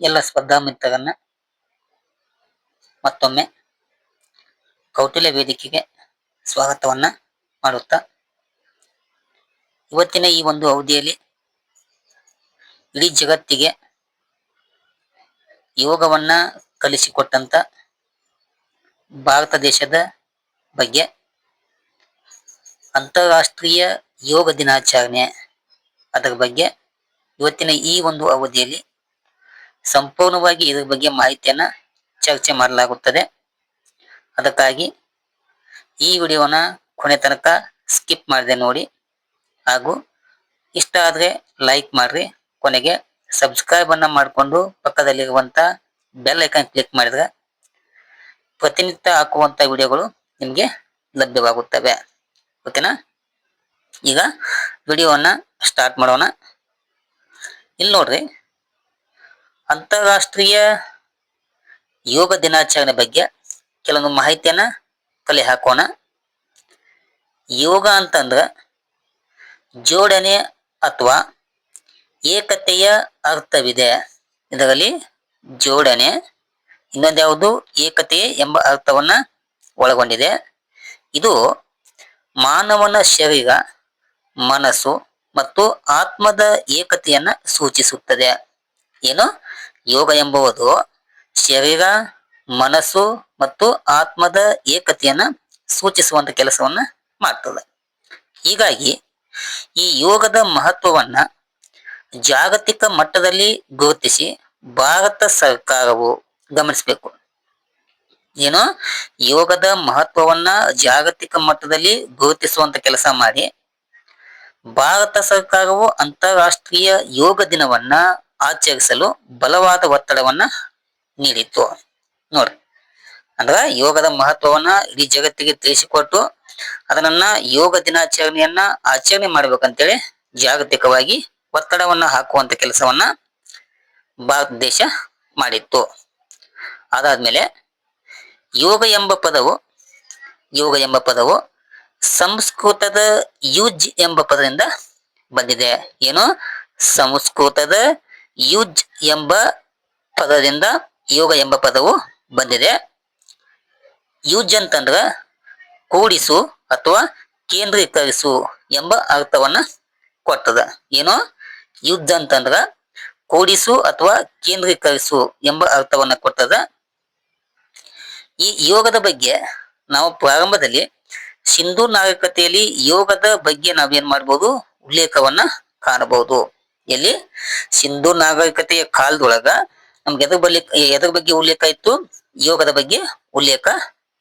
ಎಲ್ಲ ಸ್ಪರ್ಧಾ ಮಿತ್ರರನ್ನ ಮತ್ತೊಮ್ಮೆ ಕೌಟಿಲ್ಯ ವೇದಿಕೆಗೆ ಸ್ವಾಗತವನ್ನ ಮಾಡುತ್ತಾ ಇವತ್ತಿನ ಈ ಒಂದು ಅವಧಿಯಲ್ಲಿ ಇಡೀ ಜಗತ್ತಿಗೆ ಯೋಗವನ್ನ ಕಲಿಸಿಕೊಟ್ಟಂತ ಭಾರತ ದೇಶದ ಬಗ್ಗೆ ಅಂತಾರಾಷ್ಟ್ರೀಯ ಯೋಗ ದಿನಾಚರಣೆ ಅದರ ಬಗ್ಗೆ ಇವತ್ತಿನ ಈ ಒಂದು ಅವಧಿಯಲ್ಲಿ ಸಂಪೂರ್ಣವಾಗಿ ಇದ್ರ ಬಗ್ಗೆ ಮಾಹಿತಿಯನ್ನ ಚರ್ಚೆ ಮಾಡಲಾಗುತ್ತದೆ. ಅದಕ್ಕಾಗಿ ಈ ವಿಡಿಯೋನ ಕೊನೆ ತನಕ ಸ್ಕಿಪ್ ಮಾಡದೆ ನೋಡಿ. ಹಾಗೂ ಇಷ್ಟ ಆದರೆ ಲೈಕ್ ಮಾಡ್ರಿ. ಕೊನೆಗೆ ಸಬ್ಸ್ಕ್ರೈಬ್ ಅನ್ನ ಮಾಡಿಕೊಂಡು ಪಕ್ಕದಲ್ಲಿರುವಂತ ಬೆಲ್ ಐಕನ್ ಕ್ಲಿಕ್ ಮಾಡಿದ್ರೆ ಪ್ರತಿನಿತ್ಯ ಹಾಕುವಂತ ವಿಡಿಯೋಗಳು ನಿಮಗೆ ಲಭ್ಯವಾಗುತ್ತವೆ. ಓಕೆನಾ? ಈಗ ವಿಡಿಯೋವನ್ನ ಸ್ಟಾರ್ಟ್ ಮಾಡೋಣ. ಇಲ್ಲಿ ನೋಡ್ರಿ. ಅಂತಾರಾಷ್ಟ್ರೀಯ ಯೋಗ ದಿನಾಚರಣೆ ಬಗ್ಗೆ ಕೆಲವೊಂದು ಮಾಹಿತಿಯನ್ನ ಕಲೆ ಹಾಕೋಣ. ಯೋಗ ಅಂತಂದ್ರ ಜೋಡಣೆ ಅಥವಾ ಏಕತೆಯ ಅರ್ಥವಿದೆ. ಇದರಲ್ಲಿ ಜೋಡಣೆ, ಇನ್ನೊಂದು ಯಾವುದು? ಏಕತೆ ಎಂಬ ಅರ್ಥವನ್ನ ಒಳಗೊಂಡಿದೆ. ಇದು ಮಾನವನ ಶರೀರ, ಮನಸ್ಸು ಮತ್ತು ಆತ್ಮದ ಏಕತೆಯನ್ನ ಸೂಚಿಸುತ್ತದೆ. ಏನು? ಯೋಗ ಎಂಬುವುದು ಶರೀರ, ಮನಸ್ಸು ಮತ್ತು ಆತ್ಮದ ಏಕತೆಯನ್ನ ಸೂಚಿಸುವಂತ ಕೆಲಸವನ್ನ ಮಾಡ್ತದೆ. ಹೀಗಾಗಿ ಈ ಯೋಗದ ಮಹತ್ವವನ್ನ ಜಾಗತಿಕ ಮಟ್ಟದಲ್ಲಿ ಗುರುತಿಸಿ ಭಾರತ ಸರ್ಕಾರವು ಗಮನಿಸಬೇಕು. ಏನು? ಯೋಗದ ಮಹತ್ವವನ್ನ ಜಾಗತಿಕ ಮಟ್ಟದಲ್ಲಿ ಗುರುತಿಸುವಂತ ಕೆಲಸ ಮಾಡಿ ಭಾರತ ಸರ್ಕಾರವು ಅಂತಾರಾಷ್ಟ್ರೀಯ ಯೋಗ ದಿನವನ್ನ ಆಚರಿಸಲು ಬಲವಾದ ಒತ್ತಡವನ್ನ ನೀಡಿತ್ತು. ನೋಡ್ರಿ. ಅಂದ್ರೆ ಯೋಗದ ಮಹತ್ವವನ್ನ ಇಡೀ ಜಗತ್ತಿಗೆ ತಿಳಿಸಿಕೊಟ್ಟು ಅದನ್ನ ಯೋಗ ದಿನಾಚರಣೆಯನ್ನ ಆಚರಣೆ ಮಾಡ್ಬೇಕಂತೇಳಿ ಜಾಗತಿಕವಾಗಿ ಒತ್ತಡವನ್ನ ಹಾಕುವಂತ ಕೆಲಸವನ್ನ ಭಾರತ ದೇಶ ಮಾಡಿತ್ತು. ಅದಾದ್ಮೇಲೆ ಯೋಗ ಎಂಬ ಪದವು, ಯೋಗ ಎಂಬ ಪದವು ಸಂಸ್ಕೃತದ ಯುಜ್ ಎಂಬ ಪದದಿಂದ ಬಂದಿದೆ. ಏನು? ಸಂಸ್ಕೃತದ ಯುಜ್ ಎಂಬ ಪದದಿಂದ ಯೋಗ ಎಂಬ ಪದವು ಬಂದಿದೆ. ಯುಜ್ ಅಂತಂದ್ರೆ ಕೂಡಿಸು ಅಥವಾ ಕೇಂದ್ರೀಕರಿಸು ಎಂಬ ಅರ್ಥವನ್ನ ಕೊಟ್ಟದ. ಏನು? ಯುದ್ಧ ಅಂತಂದ್ರ ಕೂಡಿಸು ಅಥವಾ ಕೇಂದ್ರೀಕರಿಸು ಎಂಬ ಅರ್ಥವನ್ನ ಕೊಟ್ಟದ. ಈ ಯೋಗದ ಬಗ್ಗೆ ನಾವು ಪ್ರಾರಂಭದಲ್ಲಿ ಸಿಂಧು ನಾಗರಿಕತೆಯಲ್ಲಿ ಯೋಗದ ಬಗ್ಗೆ ನಾವೇನ್ ಮಾಡ್ಬೋದು? ಉಲ್ಲೇಖವನ್ನ ಕಾಣಬಹುದು. ಎಲ್ಲಿ? ಸಿಂಧು ನಾಗರಿಕತೆಯ ಕಾಲದೊಳಗ ನಮ್ಗೆ ಎದ್ರ ಬಗ್ಗೆ ಎದ್ರ ಬಗ್ಗೆ ಉಲ್ಲೇಖ ಇತ್ತು? ಯೋಗದ ಬಗ್ಗೆ ಉಲ್ಲೇಖ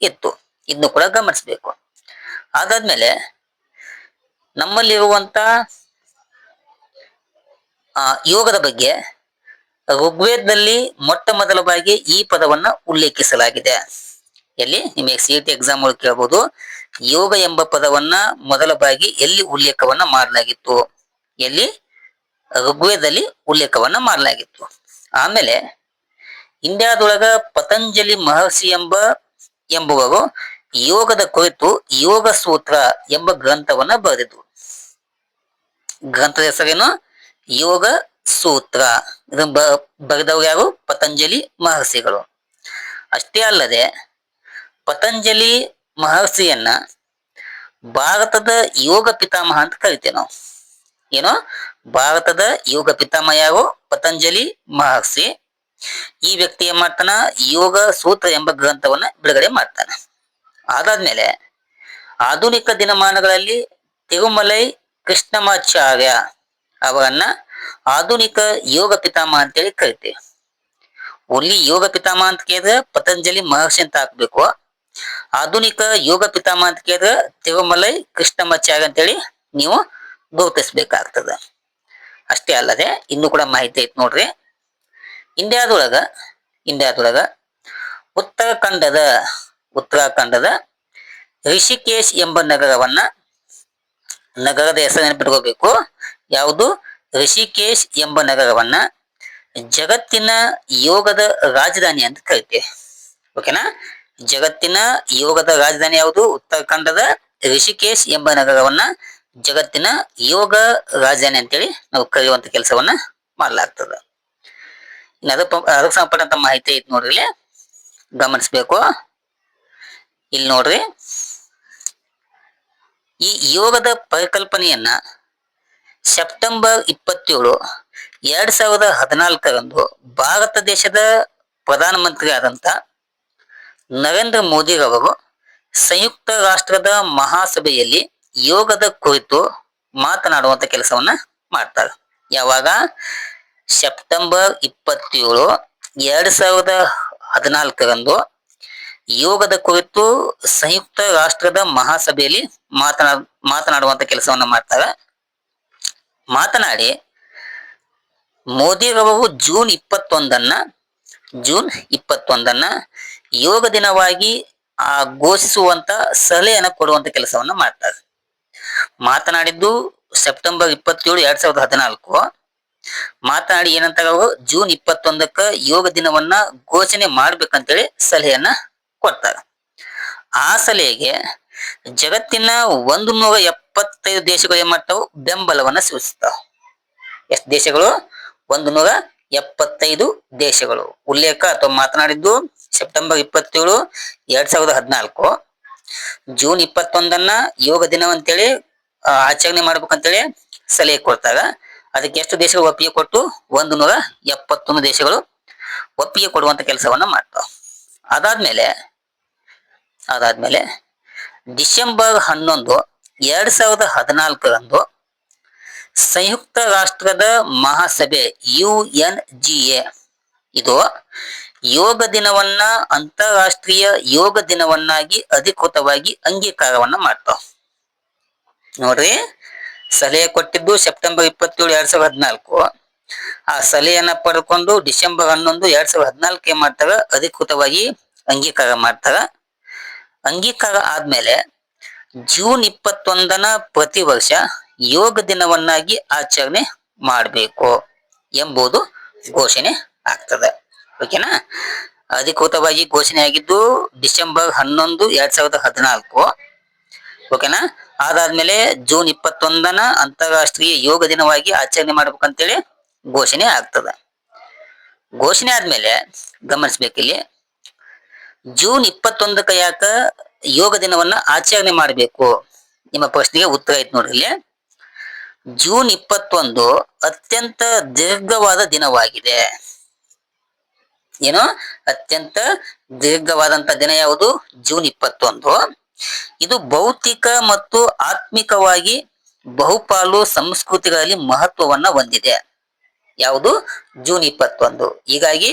ಇತ್ತು. ಇದನ್ನು ಕೂಡ ಗಮನಿಸಬೇಕು. ಅದಾದ್ಮೇಲೆ ನಮ್ಮಲ್ಲಿರುವಂತ, ಆ, ಯೋಗದ ಬಗ್ಗೆ ಋಗ್ವೇದದಲ್ಲಿ ಮೊಟ್ಟ ಮೊದಲ ಬಾರಿಗೆ ಈ ಪದವನ್ನ ಉಲ್ಲೇಖಿಸಲಾಗಿದೆ. ಎಲ್ಲಿ? ನಿಮಗೆ ಸಿ ಟಿ ಎಕ್ಸಾಮ್ ಕೇಳಬಹುದು ಯೋಗ ಎಂಬ ಪದವನ್ನ ಮೊದಲ ಬಾಗಿ ಎಲ್ಲಿ ಉಲ್ಲೇಖವನ್ನ ಮಾಡಲಾಗಿತ್ತು? ಎಲ್ಲಿ? ಋಗ್ವೇದದಲ್ಲಿ ಉಲ್ಲೇಖವನ್ನ ಮಾಡಲಾಗಿತ್ತು. ಆಮೇಲೆ ಇಂಡಿಯಾದೊಳಗ ಪತಂಜಲಿ ಮಹರ್ಷಿ ಎಂಬ ಎಂಬುವರು ಯೋಗದ ಕುರಿತು ಯೋಗ ಸೂತ್ರ ಎಂಬ ಗ್ರಂಥವನ್ನ ಬರೆದಿದ್ರು. ಗ್ರಂಥದ ಹೆಸರೇನು? ಯೋಗ ಸೂತ್ರ. ಇದನ್ನ ಬರೆದವರು ಯಾರು? ಪತಂಜಲಿ ಮಹರ್ಷಿಗಳು. ಅಷ್ಟೇ ಅಲ್ಲದೆ ಪತಂಜಲಿ ಮಹರ್ಷಿಯನ್ನ ಭಾರತದ ಯೋಗ ಪಿತಾಮಹ ಅಂತ ಕರಿತೇವೆ ನಾವು. ಏನು? ಭಾರತದ ಯೋಗ ಪಿತಾಮಹ ಯಾರು ಪತಂಜಲಿ ಮಹರ್ಷಿ. ಈ ವ್ಯಕ್ತಿ ಏನ್ ಮಾಡ್ತಾನ? ಯೋಗ ಸೂತ್ರ ಎಂಬ ಗ್ರಂಥವನ್ನ ಬಿಡುಗಡೆ ಮಾಡ್ತಾನೆ. ಅದಾದ್ಮೇಲೆ ಆಧುನಿಕ ದಿನಮಾನಗಳಲ್ಲಿ ತಿರುಮಲೈ ಕೃಷ್ಣಮಾಚಾರ್ಯ ಅವರನ್ನ ಆಧುನಿಕ ಯೋಗ ಪಿತಾಮಹ ಅಂತೇಳಿ ಕರಿತೀವಿ. ಒಲ್ಲಿ ಯೋಗ ಪಿತಾಮಹ ಅಂತ ಕೇಳಿದ್ರೆ ಪತಂಜಲಿ ಮಹರ್ಷಿ ಅಂತ ಹಾಕ್ಬೇಕು. ಆಧುನಿಕ ಯೋಗ ಪಿತಾಮಹ ಅಂತ ಕೇಳಿದ್ರೆ ತಿರುಮಲೈ ಕೃಷ್ಣಮಾಚಾರ್ಯ ಅಂತೇಳಿ ನೀವು ಗುರುತಿಸ್ಬೇಕಾಗ್ತದ. ಅಷ್ಟೇ ಅಲ್ಲದೆ ಇನ್ನು ಕೂಡ ಮಾಹಿತಿ ಐತಿ ನೋಡ್ರಿ. ಇಂಡಿಯಾದೊಳಗ ಇಂಡಿಯಾದೊಳಗ ಉತ್ತರಾಖಂಡದ ಉತ್ತರಾಖಂಡದ ರಿಷಿಕೇಶ್ ಎಂಬ ನಗರವನ್ನ, ನಗರದ ಹೆಸರು ನೆನಪಿಟ್ಕೋಬೇಕು. ಯಾವುದು? ರಿಷಿಕೇಶ್ ಎಂಬ ನಗರವನ್ನ ಜಗತ್ತಿನ ಯೋಗದ ರಾಜಧಾನಿ ಅಂತ ಕರಿತೇವೆ. ಓಕೆನಾ? ಜಗತ್ತಿನ ಯೋಗದ ರಾಜಧಾನಿ ಯಾವುದು? ಉತ್ತರಾಖಂಡದ ರಿಷಿಕೇಶ್ ಎಂಬ ನಗರವನ್ನ ಜಗತ್ತಿನ ಯೋಗ ರಾಜಧಾನಿ ಅಂತೇಳಿ ನಾವು ಕರೆಯುವಂತ ಕೆಲಸವನ್ನ ಮಾಡಲಾಗ್ತದ. ಅದಕ್ಕೆ ಮಾಹಿತಿ ಐತಿ ನೋಡ್ರಿ ಇಲ್ಲಿ. ಗಮನಿಸ್ಬೇಕು. ಇಲ್ಲಿ ನೋಡ್ರಿ. ಈ ಯೋಗದ ಪರಿಕಲ್ಪನೆಯನ್ನ ಸೆಪ್ಟೆಂಬರ್ ಇಪ್ಪತ್ತೇಳು ಎರಡ್ ಸಾವಿರದ ಹದಿನಾಲ್ಕರಂದು ಭಾರತ ದೇಶದ ಪ್ರಧಾನಮಂತ್ರಿ ಆದಂತ ನರೇಂದ್ರ ಮೋದಿ ಅವರು ಸಂಯುಕ್ತ ರಾಷ್ಟ್ರದ ಮಹಾಸಭೆಯಲ್ಲಿ ಯೋಗದ ಕುರಿತು ಮಾತನಾಡುವಂತ ಕೆಲಸವನ್ನ ಮಾಡ್ತಾರೆ ಯಾವಾಗ? ಸೆಪ್ಟೆಂಬರ್ ಇಪ್ಪತ್ತೇಳು, ಎರಡ್ ಸಾವಿರದ ಹದಿನಾಲ್ಕರಂದು ಯೋಗದ ಕುರಿತು ಸಂಯುಕ್ತ ರಾಷ್ಟ್ರದ ಮಹಾಸಭೆಯಲ್ಲಿ ಮಾತನಾ, ಮಾತನಾಡುವಂತ ಕೆಲಸವನ್ನ ಮಾಡ್ತಾರೆ ಮಾತನಾಡಿ ಮೋದಿರವರು ಜೂನ್ ಇಪ್ಪತ್ತೊಂದನ್ನ ಜೂನ್ ಇಪ್ಪತ್ತೊಂದನ್ನ ಯೋಗ ದಿನವಾಗಿ ಆ ಘೋಷಿಸುವಂತ ಸಲಹೆಯನ್ನು ಕೊಡುವಂತ ಕೆಲಸವನ್ನ ಮಾಡ್ತಾರೆ ಮಾತನಾಡಿದ್ದು ಸೆಪ್ಟೆಂಬರ್ ಇಪ್ಪತ್ತೇಳು ಎರಡ್ ಸಾವಿರದ ಹದಿನಾಲ್ಕು. ಮಾತನಾಡಿ ಏನಂತ ಜೂನ್ ಇಪ್ಪತ್ತೊಂದಕ್ಕ ಯೋಗ ದಿನವನ್ನ ಘೋಷಣೆ ಮಾಡ್ಬೇಕಂತೇಳಿ ಸಲಹೆಯನ್ನ ಕೊಡ್ತಾರೆ ಆ ಸಲಹೆಗೆ ಜಗತ್ತಿನ ಒಂದು ನೂರ ಎಪ್ಪತ್ತೈದು ದೇಶಗಳು ಏನ್ ಮಾಡ್ತಾವು? ಬೆಂಬಲವನ್ನ ಸೂಚಿಸ್ತಾವ. ಎಷ್ಟು ದೇಶಗಳು? ಒಂದು ನೂರ ಎಪ್ಪತ್ತೈದು ದೇಶಗಳು. ಉಲ್ಲೇಖ ಅಥವಾ ಮಾತನಾಡಿದ್ದು ಸೆಪ್ಟೆಂಬರ್ ಇಪ್ಪತ್ತೇಳು ಎರಡ್ ಸಾವಿರದ ಹದಿನಾಲ್ಕು. ಜೂನ್ ಇಪ್ಪತ್ತೊಂದನ್ನ ಯೋಗ ದಿನ ಅಂತೇಳಿ ಆಚರಣೆ ಮಾಡ್ಬೇಕಂತೇಳಿ ಸಲಹೆ ಕೊಡ್ತಾರ ಅದಕ್ಕೆ ಎಷ್ಟು ದೇಶಗಳು ಒಪ್ಪಿಗೆ ಕೊಟ್ಟು ಒಂದು ನೂರ ಎಪ್ಪತ್ತೊಂದು ದೇಶಗಳು ಒಪ್ಪಿಗೆ ಕೊಡುವಂತ ಕೆಲಸವನ್ನ ಮಾಡ್ತಾವ. ಅದಾದ್ಮೇಲೆ ಅದಾದ್ಮೇಲೆ ಡಿಸೆಂಬರ್ ಹನ್ನೊಂದು ಎರಡ್ ಸಾವಿರದ ಹದಿನಾಲ್ಕರಂದು ಸಂಯುಕ್ತ ರಾಷ್ಟ್ರದ ಮಹಾಸಭೆ ಯು ಎನ್ ಜಿ ಎ ಇದು ಯೋಗ ದಿನವನ್ನ ಅಂತಾರಾಷ್ಟ್ರೀಯ ಯೋಗ ದಿನವನ್ನಾಗಿ ಅಧಿಕೃತವಾಗಿ ಅಂಗೀಕಾರವನ್ನ ಮಾಡ್ತಾವ. ನೋಡ್ರಿ, ಸಲಹೆ ಕೊಟ್ಟಿದ್ದು ಸೆಪ್ಟೆಂಬರ್ ಇಪ್ಪತ್ತೇಳು ಎರಡ್ ಸಾವಿರದ ಹದಿನಾಲ್ಕು. ಆ ಸಲಹೆಯನ್ನ ಪಡ್ಕೊಂಡು ಡಿಸೆಂಬರ್ ಹನ್ನೊಂದು ಎರಡ್ ಸಾವಿರದ ಹದಿನಾಲ್ಕು ಏನ್ ಮಾಡ್ತಾರ? ಅಧಿಕೃತವಾಗಿ ಅಂಗೀಕಾರ ಮಾಡ್ತಾರ. ಅಂಗೀಕಾರ ಆದ್ಮೇಲೆ ಜೂನ್ ಇಪ್ಪತ್ತೊಂದನ ಪ್ರತಿ ವರ್ಷ ಯೋಗ ದಿನವನ್ನಾಗಿ ಆಚರಣೆ ಮಾಡಬೇಕು ಎಂಬುದು ಘೋಷಣೆ ಆಗ್ತದೆ. ಓಕೆನಾ? ಅಧಿಕೃತವಾಗಿ ಘೋಷಣೆ ಆಗಿದ್ದು ಡಿಸೆಂಬರ್ ಹನ್ನೊಂದು ಎರಡ್ ಸಾವಿರದ ಹದಿನಾಲ್ಕು. ಓಕೆನಾ? ಅದಾದ್ಮೇಲೆ ಜೂನ್ ಇಪ್ಪತ್ತೊಂದನ ಅಂತಾರಾಷ್ಟ್ರೀಯ ಯೋಗ ದಿನವಾಗಿ ಆಚರಣೆ ಮಾಡ್ಬೇಕಂತೇಳಿ ಘೋಷಣೆ ಆಗ್ತದ. ಘೋಷಣೆ ಆದ್ಮೇಲೆ ಗಮನಿಸ್ಬೇಕಿಲ್ಲಿ, ಜೂನ್ ಇಪ್ಪತ್ತೊಂದಕ್ಕ ಯಾಕ ಯೋಗ ದಿನವನ್ನ ಆಚರಣೆ ಮಾಡಬೇಕು? ನಿಮ್ಮ ಪ್ರಶ್ನೆಗೆ ಉತ್ತರ ಐತೆ ನೋಡ್ರಿ ಇಲ್ಲಿ. ಜೂನ್ ಇಪ್ಪತ್ತೊಂದು ಅತ್ಯಂತ ದೀರ್ಘವಾದ ದಿನವಾಗಿದೆ. ಏನು? ಅತ್ಯಂತ ದೀರ್ಘವಾದಂತ ದಿನ ಯಾವುದು? ಜೂನ್ ಇಪ್ಪತ್ತೊಂದು. ಇದು ಭೌತಿಕ ಮತ್ತು ಆತ್ಮಿಕವಾಗಿ ಬಹುಪಾಲು ಸಂಸ್ಕೃತಿಗಳಲ್ಲಿ ಮಹತ್ವವನ್ನ ಹೊಂದಿದೆ. ಯಾವುದು? ಜೂನ್ ಇಪ್ಪತ್ತೊಂದು. ಹೀಗಾಗಿ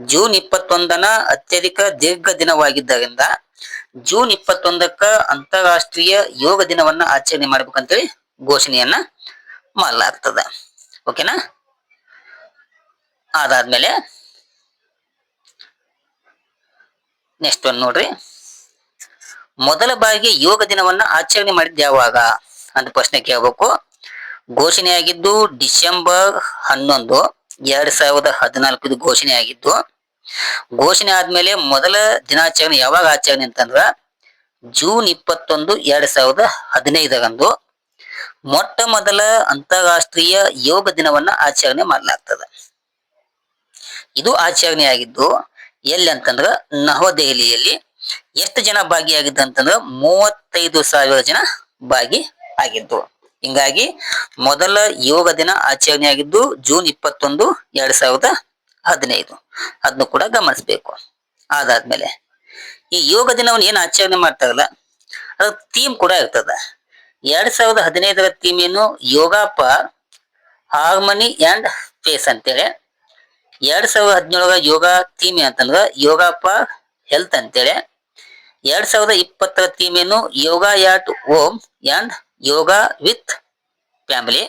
ಜೂನ್ ಇಪ್ಪತ್ತೊಂದನ ಅತ್ಯಧಿಕ ದೀರ್ಘ ದಿನವಾಗಿದ್ದರಿಂದ ಜೂನ್ ಇಪ್ಪತ್ತೊಂದಕ್ಕ ಅಂತಾರಾಷ್ಟ್ರೀಯ ಯೋಗ ದಿನವನ್ನ ಆಚರಣೆ ಮಾಡ್ಬೇಕಂತೇಳಿ ಘೋಷಣೆಯನ್ನ ಮಾಡಲಾಗ್ತದ. ಓಕೆನಾ ಅದಾದ್ಮೇಲೆ ನೆಕ್ಸ್ಟ್ ಒಂದು ನೋಡ್ರಿ. ಮೊದಲ ಬಾರಿಗೆ ಯೋಗ ದಿನವನ್ನ ಆಚರಣೆ ಮಾಡಿದ್ದು ಯಾವಾಗ ಅಂತ ಪ್ರಶ್ನೆ ಕೇಳಬೇಕು. ಘೋಷಣೆಯಾಗಿದ್ದು ಡಿಸೆಂಬರ್ ಹನ್ನೊಂದು, ಎರಡ್ ಸಾವಿರದ ಹದಿನಾಲ್ಕು ಘೋಷಣೆ ಆಗಿದ್ದು ಘೋಷಣೆ ಆದ್ಮೇಲೆ ಮೊದಲ ದಿನಾಚರಣೆ ಯಾವಾಗ ಆಚರಣೆ ಅಂತಂದ್ರ ಜೂನ್ ಇಪ್ಪತ್ತೊಂದು, ಎರಡ್ ಸಾವಿರದ ಹದಿನೈದರಂದು ಮೊಟ್ಟ ಮೊದಲ ಅಂತಾರಾಷ್ಟ್ರೀಯ ಯೋಗ ದಿನವನ್ನ ಆಚರಣೆ ಮಾಡಲಾಗ್ತದೆ. ಇದು ಆಚರಣೆ ಆಗಿದ್ದು ಎಲ್ಲಿ ಅಂತಂದ್ರ ನವದೆಹಲಿಯಲ್ಲಿ ಎಷ್ಟು ಜನ ಭಾಗಿಯಾಗಿದ್ದ ಅಂತಂದ್ರೆ ಮೂವತ್ತೈದು ಸಾವಿರ ಜನ ಭಾಗಿ ಆಗಿದ್ದು. ಹಿಂಗಾಗಿ ಮೊದಲ ಯೋಗ ದಿನ ಆಚರಣೆ ಆಗಿದ್ದು ಜೂನ್ ಇಪ್ಪತ್ತೊಂದು ಎರಡ್ ಸಾವಿರದ ಹದಿನೈದು. ಅದನ್ನು ಕೂಡ ಗಮನಿಸ್ಬೇಕು. ಅದಾದ್ಮೇಲೆ ಈ ಯೋಗ ದಿನವನ್ನು ಏನು ಆಚರಣೆ ಮಾಡ್ತಾರಲ್ಲ ಅದ್ರ ಥೀಮ್ ಕೂಡ ಇರ್ತದ. ಎರಡ್ ಸಾವಿರದ ಹದಿನೈದರ ಥೀಮ್ ಏನು ಯೋಗಾಪ, ಹಾರ್ಮನಿ ಅಂಡ್ ಫೇಸ್ ಅಂತೇಳಿ. ಎರಡ್ ಸಾವಿರದ ಹದಿನೇಳರ ಯೋಗ ಥೀಮ್ ಅಂತಂದ್ರ ಯೋಗಾಪ ಹೆಲ್ತ್ ಅಂತೇಳಿ. ಎರಡ್ ಸಾವಿರದ ಇಪ್ಪತ್ತರ ಥೀಮ್ ಏನು yoga at home and yoga with family.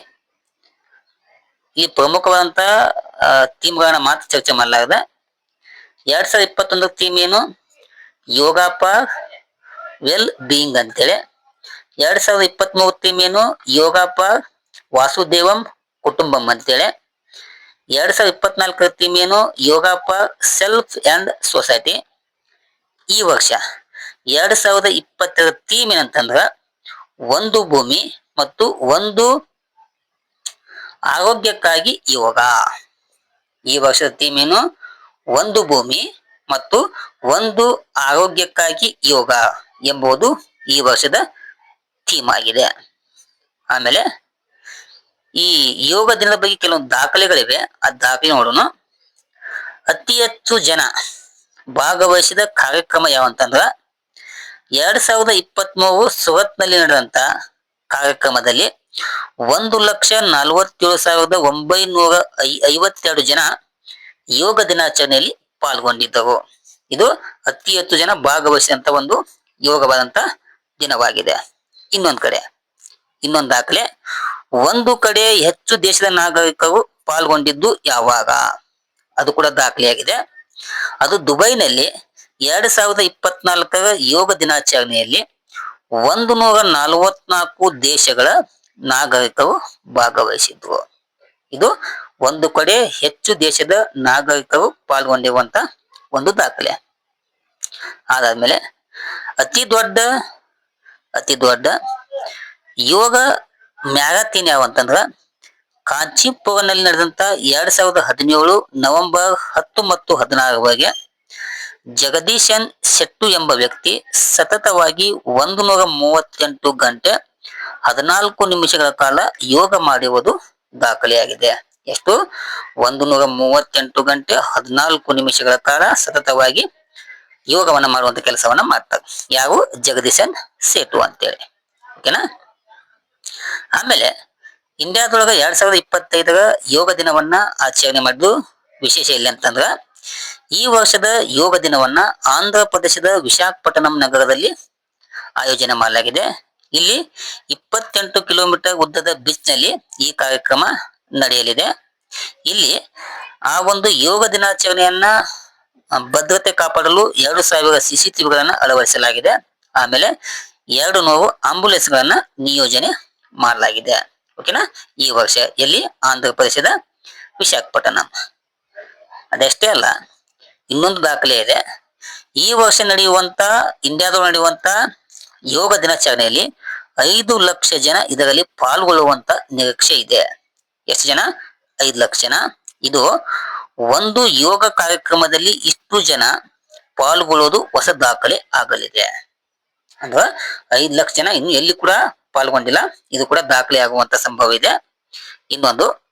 ಈ ಪ್ರಮುಖವಾದಂತಹ ಥೀಮ್ಗಳನ್ನ ಮಾತ್ರ ಚರ್ಚೆ ಮಾಡಲಾಗಿದೆ. ಎರಡ್ ಸಾವಿರದ ಇಪ್ಪತ್ತೊಂದರ ಥೀಮ್ ಏನು ಯೋಗ ಫಾರ್ ವೆಲ್ ಬೀಯಿಂಗ್ ಅಂತೇಳಿ. ಎರಡ್ ಸಾವಿರದ ಇಪ್ಪತ್ತ್ ಮೂರು ಥೀಮ್ ಏನು ಯೋಗಾಪ ವಾಸುದೇವಂ ಕುಟುಂಬಂ ಅಂತೇಳಿ. ಎರಡ್ ಸಾವಿರದ ಇಪ್ಪತ್ನಾಲ್ಕರ ಥೀಮ್ ಏನು ಯೋಗಾಪ ಸೆಲ್ಫ್ ಅಂಡ್ ಸೊಸೈಟಿ. ಈ ವರ್ಷ ಎರಡ್ ಸಾವಿರದ ಇಪ್ಪತ್ತರ ಥೀಮ್ ಏನಂತಂದ್ರ ಒಂದು ಭೂಮಿ ಮತ್ತು ಒಂದು ಆರೋಗ್ಯಕ್ಕಾಗಿ ಯೋಗ. ಈ ವರ್ಷದ ಥೀಮ್ ಏನು? ಒಂದು ಭೂಮಿ ಮತ್ತು ಒಂದು ಆರೋಗ್ಯಕ್ಕಾಗಿ ಯೋಗ ಎಂಬುದು ಈ ವರ್ಷದ ಥೀಮ್ ಆಗಿದೆ. ಆಮೇಲೆ ಈ ಯೋಗ ದಿನದ ಬಗ್ಗೆ ಕೆಲವೊಂದು ದಾಖಲೆಗಳಿವೆ. ಆ ದಾಖಲೆ ನೋಡೋಣ. ಅತಿ ಹೆಚ್ಚು ಜನ ಭಾಗವಹಿಸಿದ ಕಾರ್ಯಕ್ರಮ ಯಾವಂತಂದ್ರ ಎರಡ್ ಸಾವಿರದ ಇಪ್ಪತ್ತ್ ಮೂರು ಸುರತ್ನಲ್ಲಿ ನಡೆದಂತ ಕಾರ್ಯಕ್ರಮದಲ್ಲಿ ಒಂದು ಲಕ್ಷ ನಲವತ್ತೇಳು ಸಾವಿರದ ಒಂಬೈನೂರ ಐ, ಐವತ್ತೆರಡು ಜನ ಯೋಗ ದಿನಾಚರಣೆಯಲ್ಲಿ ಪಾಲ್ಗೊಂಡಿದ್ದರು ಇದು ಅತಿ ಹೆಚ್ಚು ಜನ ಭಾಗವಹಿಸಿದಂತ ಒಂದು ಯೋಗವಾದಂತ ದಿನವಾಗಿದೆ. ಇನ್ನೊಂದು ಕಡೆ, ಇನ್ನೊಂದು ದಾಖಲೆ. ಒಂದು ಕಡೆ ಹೆಚ್ಚು ದೇಶದ ನಾಗರಿಕರು ಪಾಲ್ಗೊಂಡಿದ್ದು ಯಾವಾಗ? ಅದು ಕೂಡ ದಾಖಲೆಯಾಗಿದೆ. ಅದು ದುಬೈನಲ್ಲಿ ಎರಡ್ ಸಾವಿರದ ಇಪ್ಪತ್ನಾಲ್ಕರ ಯೋಗ ದಿನಾಚರಣೆಯಲ್ಲಿ ಒಂದು ನೂರ ನಲವತ್ನಾಲ್ಕು ದೇಶಗಳ ನಾಗರಿಕರು ಭಾಗವಹಿಸಿದ್ರು ಇದು ಒಂದು ಕಡೆ ಹೆಚ್ಚು ದೇಶದ ನಾಗರಿಕರು ಪಾಲ್ಗೊಂಡಿರುವಂತ ಒಂದು ದಾಖಲೆ. ಅದಾದ್ಮೇಲೆ ಅತಿ ದೊಡ್ಡ ಅತಿ ದೊಡ್ಡ ಯೋಗ ಮ್ಯಾರಥಾನ್ ಯಾವಂತಂದ್ರ ಕಾಂಚಿಪುರನಲ್ಲಿ ನಡೆದಂತ ಎರಡ್ ಸಾವಿರದ ಹದಿನೇಳು ನವೆಂಬರ್ ಹತ್ತು ಮತ್ತು ಹದಿನಾರವರೆಗೆ ಜಗದೀಶನ್ ಶೆಟ್ಟು ಎಂಬ ವ್ಯಕ್ತಿ ಸತತವಾಗಿ ಒಂದು ನೂರ ಮೂವತ್ತೆಂಟು ಗಂಟೆ ಹದಿನಾಲ್ಕು ನಿಮಿಷಗಳ ಕಾಲ ಯೋಗ ಮಾಡಿರುವುದು ದಾಖಲೆಯಾಗಿದೆ. ಎಷ್ಟು? ಒಂದು ನೂರ ಮೂವತ್ತೆಂಟು ಗಂಟೆ ಹದಿನಾಲ್ಕು ನಿಮಿಷಗಳ ಕಾಲ ಸತತವಾಗಿ ಯೋಗವನ್ನ ಮಾಡುವಂತ ಕೆಲಸವನ್ನ ಮಾಡ್ತಾರೆ ಯಾವು ಜಗದೀಶನ್ ಸೇಟು ಅಂತೇಳಿ. ಓಕೆನಾ? ಆಮೇಲೆ ಇಂಡಿಯಾದೊಳಗ ಎರಡ್ ಸಾವಿರದ ಇಪ್ಪತ್ತೈದರ ಯೋಗ ದಿನವನ್ನ ಆಚರಣೆ ಮಾಡಿದ್ದು ವಿಶೇಷ ಎಲ್ಲಿ ಅಂತಂದ್ರ ಈ ವರ್ಷದ ಯೋಗ ದಿನವನ್ನ ಆಂಧ್ರ ಪ್ರದೇಶದ ವಿಶಾಖಪಟ್ಟಣಂ ನಗರದಲ್ಲಿ ಆಯೋಜನೆ ಮಾಡಲಾಗಿದೆ. ಇಲ್ಲಿ ಇಪ್ಪತ್ತೆಂಟು ಕಿಲೋಮೀಟರ್ ಉದ್ದದ ಬೀಚ್ನಲ್ಲಿ ಈ ಕಾರ್ಯಕ್ರಮ ನಡೆಯಲಿದೆ. ಇಲ್ಲಿ ಆ ಒಂದು ಯೋಗ ದಿನಾಚರಣೆಯನ್ನ ಭದ್ರತೆ ಕಾಪಾಡಲು ಎರಡು ಸಾವಿರ ಸಿಸಿ ಟಿವಿಗಳನ್ನ ಅಳವಡಿಸಲಾಗಿದೆ. ಆಮೇಲೆ ಎರಡು ನೂರು ಆಂಬುಲೆನ್ಸ್ ಗಳನ್ನ ನಿಯೋಜನೆ ಮಾಡಲಾಗಿದೆ. ಓಕೆನಾ? ಈ ವರ್ಷ ಎಲ್ಲಿ ಆಂಧ್ರ ಪ್ರದೇಶದ ವಿಶಾಖಪಟ್ಟಣಂ. ಅದಷ್ಟೇ ಅಲ್ಲ. ಇನ್ನೊಂದು ದಾಖಲೆ ಇದೆ. ಈ ವರ್ಷ ನಡೆಯುವಂತ ಇಂಡಿಯಾದಲ್ಲಿ ನಡೆಯುವಂತ ಯೋಗ ದಿನಾಚರಣೆಯಲ್ಲಿ ಐದು ಲಕ್ಷ ಜನ ಇದರಲ್ಲಿ ಪಾಲ್ಗೊಳ್ಳುವಂತ ನಿರೀಕ್ಷೆ ಇದೆ. ಎಷ್ಟು ಜನ? ಐದು ಲಕ್ಷ ಜನ. ಇದು ಒಂದು ಯೋಗ ಕಾರ್ಯಕ್ರಮದಲ್ಲಿ ಇಷ್ಟು ಜನ ಪಾಲ್ಗೊಳ್ಳೋದು ಹೊಸ ದಾಖಲೆ ಆಗಲಿದೆ. ಅಂದ್ರೆ ಐದು ಲಕ್ಷ ಜನ ಇನ್ನು ಎಲ್ಲಿ ಕೂಡ ಪಾಲ್ಗೊಂಡಿಲ್ಲ. ಇದು ಕೂಡ ದಾಖಲೆ ಆಗುವಂತ ಸಂಭವ ಇದೆ. ಇನ್ನೊಂದು,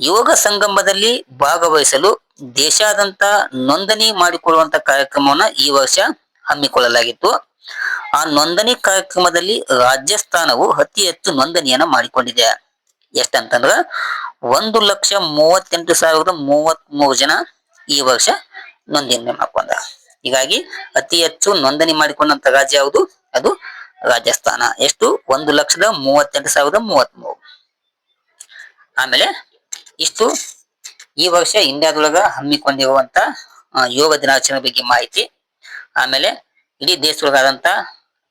ಯೋಗ ಸಂಗಮದಲ್ಲಿ ಭಾಗವಹಿಸಲು ದೇಶಾದ್ಯಂತ ನೋಂದಣಿ ಮಾಡಿಕೊಳ್ಳುವಂತ ಕಾರ್ಯಕ್ರಮವನ್ನ ಈ ವರ್ಷ ಹಮ್ಮಿಕೊಳ್ಳಲಾಗಿತ್ತು. ಆ ನೋಂದಣಿ ಕಾರ್ಯಕ್ರಮದಲ್ಲಿ ರಾಜಸ್ಥಾನವು ಅತಿ ಹೆಚ್ಚು ನೋಂದಣಿಯನ್ನ ಮಾಡಿಕೊಂಡಿದೆ. ಎಷ್ಟಂತಂದ್ರ ಒಂದು ಲಕ್ಷ ಮೂವತ್ತೆಂಟು ಸಾವಿರದ ಮೂವತ್ತ್ ಮೂರು ಜನ ಈ ವರ್ಷ ನೋಂದಣಿ ಮಾಡ್ಕೊಂಡ. ಹೀಗಾಗಿ ಅತಿ ಹೆಚ್ಚು ನೋಂದಣಿ ಮಾಡಿಕೊಂಡಂತ ರಾಜ್ಯ ಯಾವುದು? ಅದು ರಾಜಸ್ಥಾನ. ಎಷ್ಟು? ಒಂದು ಲಕ್ಷದ ಮೂವತ್ತೆಂಟು ಸಾವಿರದ ಮೂವತ್ತ್ ಮೂರು ಆಮೇಲೆ ಇಷ್ಟು ಈ ವರ್ಷ ಇಂಡಿಯಾದೊಳಗ ಹಮ್ಮಿಕೊಂಡಿರುವಂತ ಯೋಗ ದಿನಾಚರಣೆ ಬಗ್ಗೆ ಮಾಹಿತಿ. ಆಮೇಲೆ ಇಡೀ ದೇಶದೊಳಗಾದಂತ,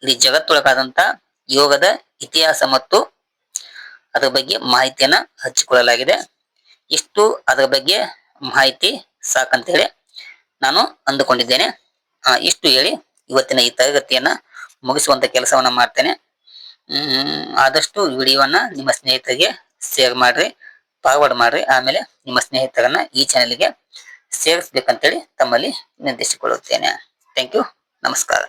ಇಡೀ ಜಗತ್ತೊಳಗಾದಂತ ಯೋಗದ ಇತಿಹಾಸ ಮತ್ತು ಅದರ ಬಗ್ಗೆ ಮಾಹಿತಿಯನ್ನ ಹಚ್ಚಿಕೊಳ್ಳಲಾಗಿದೆ ಇಷ್ಟು ಅದರ ಬಗ್ಗೆ ಮಾಹಿತಿ ಸಾಕಂತೇಳಿ ನಾನು ಅಂದುಕೊಂಡಿದ್ದೇನೆ. ಇಷ್ಟು ಹೇಳಿ ಇವತ್ತಿನ ಈ ತರಗತಿಯನ್ನ ಮುಗಿಸುವಂತ ಕೆಲಸವನ್ನ ಮಾಡ್ತೇನೆ. ಆದಷ್ಟು ವಿಡಿಯೋವನ್ನ ನಿಮ್ಮ ಸ್ನೇಹಿತರಿಗೆ ಶೇರ್ ಮಾಡ್ರಿ. ಫಾರ್ವರ್ಡ್ ಮಾಡ್ರಿ ಆಮೇಲೆ ನಿಮ್ಮ ಸ್ನೇಹಿತರನ್ನ ಈ ಚಾನೆಲ್ಗೆ ಸೇರಿಸ್ಬೇಕಂತೇಳಿ ತಮ್ಮಲ್ಲಿ ವಿನಂತಿಸಿಕೊಳ್ಳುತ್ತೇನೆ ಥ್ಯಾಂಕ್ ಯು ನಮಸ್ಕಾರ.